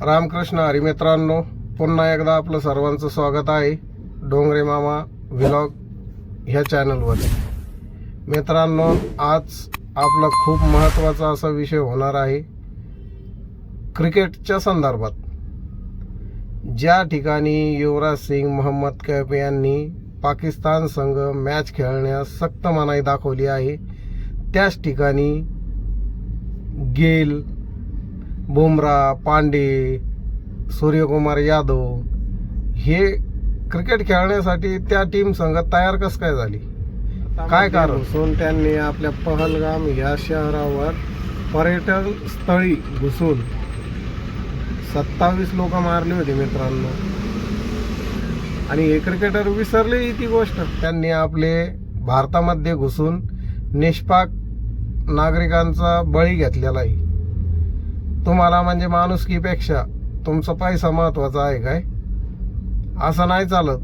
रामकृष्ण हरिमित्रांनो पुन्हा एकदा आपलं सर्वांचं स्वागत आहे डोंगरे मामा व्लॉग ह्या चॅनलवर मित्रांनो आज आपला खूप महत्त्वाचा असा विषय होणार आहे क्रिकेटच्या संदर्भात. ज्या ठिकाणी युवराज सिंग मोहम्मद कैफ यांनी पाकिस्तान संघ मॅच खेळण्यास सक्त मनाई दाखवली आहे त्याच ठिकाणी गेल बुमरा पांडे सूर्यकुमार यादव हे क्रिकेट खेळण्यासाठी त्या टीम संघ तयार कस काय झाली? काय कारण? घुसून त्यांनी आपल्या पहलगाम या शहरावर पर्यटन स्थळी घुसून सत्तावीस लोक मारली होती मित्रांनो. आणि हे क्रिकेटर विसरले ती गोष्ट. त्यांनी आपले भारतामध्ये घुसून निष्पाक नागरिकांचा बळी घेतलेला आहे. तुम्हाला म्हणजे माणुसकीपेक्षा तुमचा पैसा महत्त्वाचा आहे काय? असं नाही चालत.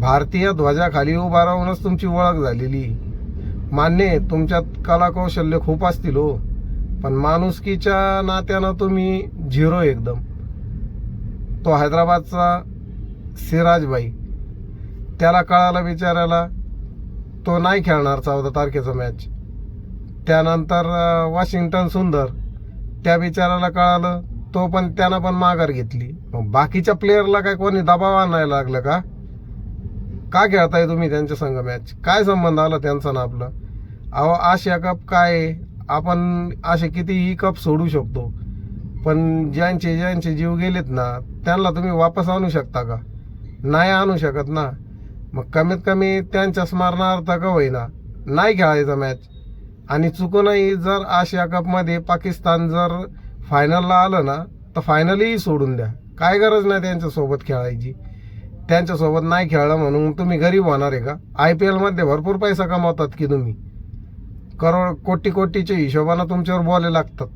भारतीय ध्वजाखाली उभा राहूनच तुमची ओळख झालेली. मान्य तुमच्यात कलाकौशल्य खूप असतील हो. पण माणुसकीच्या नात्यानं तुम्ही झिरो एकदम. तो हैदराबादचा सिराजबाई. त्याला कळालं बिचारायला तो नाही खेळणार चौदा तारखेचा मॅच त्यानंतर वॉशिंग्टन सुंदर. त्या बिचाराला कळालं तो पण त्यानं पण माघार घेतली. मग बाकीच्या प्लेयरला काय कोणी दबाव आणायला लागलं का? का खेळताय तुम्ही त्यांच्या संघ मॅच काय संबंध आला त्यांचा ना आपलं? अहो आशिया कप काय आपण असे कितीही कप सोडू शकतो. पण ज्यांचे ज्यांचे जीव गेलेत ना त्यांना तुम्ही वापस आणू शकता का? नाही आणू शकत ना. मग कमीत कमी त्यांच्या स्मरणार्थ का होईना? नाही खेळायचा मॅच आणि चुकूनही जर आशिया कपमध्ये पाकिस्तान जर फायनलला आलं ना तर फायनलही सोडून द्या. काय गरज नाही त्यांच्यासोबत खेळायची. त्यांच्यासोबत नाही खेळलं म्हणून तुम्ही गरीब होणार आहे का? आय पी एलमध्ये भरपूर पैसा कमावतात की तुम्ही. करोड कोटी कोटीच्या हिशोबानं तुमच्यावर बोले लागतात.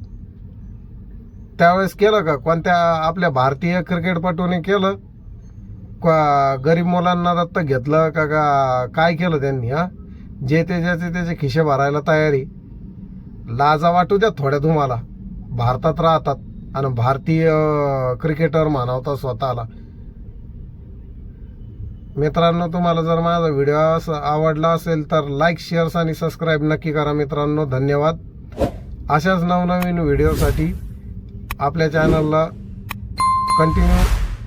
त्यावेळेस केलं का? कोणत्या आपल्या भारतीय क्रिकेटपटूने केलं? का गरीब मुलांना दत्तक घेतलं? का का काय केलं त्यांनी हा? जे ते ज्याचे त्याचे खिशे भरायला तयारी. लाजा वाटू द्या थोड्या तुम्हाला. भारतात राहतात आणि भारतीय क्रिकेटर मानवता स्वतःला. मित्रांनो तुम्हाला जर माझा व्हिडिओ आवडला असेल तर लाईक शेअर्स आणि सबस्क्राईब नक्की करा मित्रांनो. धन्यवाद. अशाच नवनवीन व्हिडिओसाठी आपल्या चॅनलला कंटिन्यू